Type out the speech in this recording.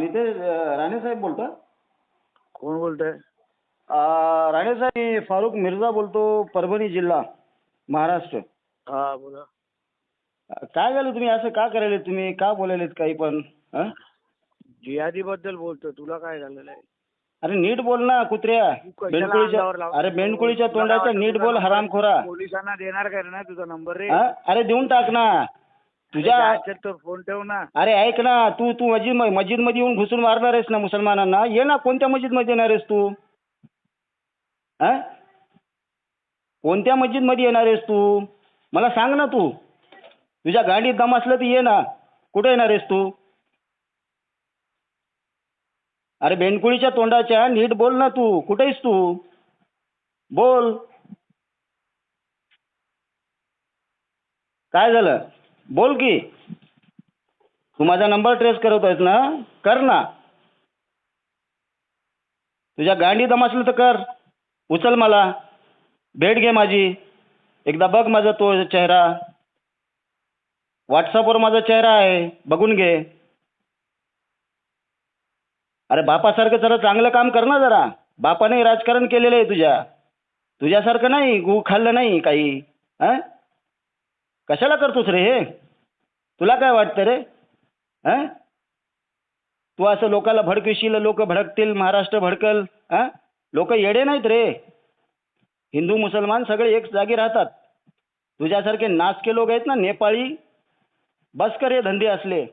नितेश राणे साहेब बोलतो कोण बोलतंय? राणे साहेब मी फारुख मिर्झा बोलतो परभणी जिल्हा महाराष्ट्र. हा बोला. काय झालं तुम्ही? असं का करायले तुम्ही? का बोलायलेत काही पण? हं? जिहादी बद्दल बोलतो तुला काय झालेलं आहे? अरे नीट बोल ना कुत्र्या. बेंडकुळीच्या? अरे बेंडकुळीच्या तोंडाचा नीट बोल हरामखोरा. पोलिसांना देणार काय ना तुझा नंबर रे? अरे देऊन टाक ना. तुझ्या तर फोन ठेव ना. अरे ऐक ना तू तू मस्जिद मस्जिदमध्ये येऊन घुसून मारणार आहेस ना मुसलमानांना? ये ना कोणत्या मस्जिदमध्ये येणार आहेस तू? हा कोणत्या मस्जिदमध्ये येणार आहेस तू? मला सांग ना तू. तुझ्या गाडीत दम असलं तर ये ना. कुठे येणार आहेस तू? अरे बेंडकुळीच्या तोंडाच्या नीट बोल ना तू. कुठे आहेस तू? बोल. काय झालं? बोल की. तू माझा नंबर ट्रेस करत आहेस ना? कर ना. तुझ्या गांडी दम असलं तर कर. उचल मला. भेट घे माझी. एकदा बघ माझा तो चेहरा. व्हॉट्सअपवर माझा चेहरा आहे. बघून घे. अरे बापासारखं जरा चांगलं काम कर ना जरा. बापाने राजकारण केलेलं आहे तुझ्या. तुझ्यासारखं नाही गु खाल्लं नाही काही. हां? कशाला करतोस रे हे? तुला काय वाटतं रे? हां? तू असं लोकाला भडकशील लोक भडकतील महाराष्ट्र भडकल हां? लोक येडे नाहीत रे. हिंदू मुसलमान सगळे एक जागी राहतात. तुझ्यासारखे नाचके लोक आहेत ना नेपाळी? बस कर हे धंदे असले.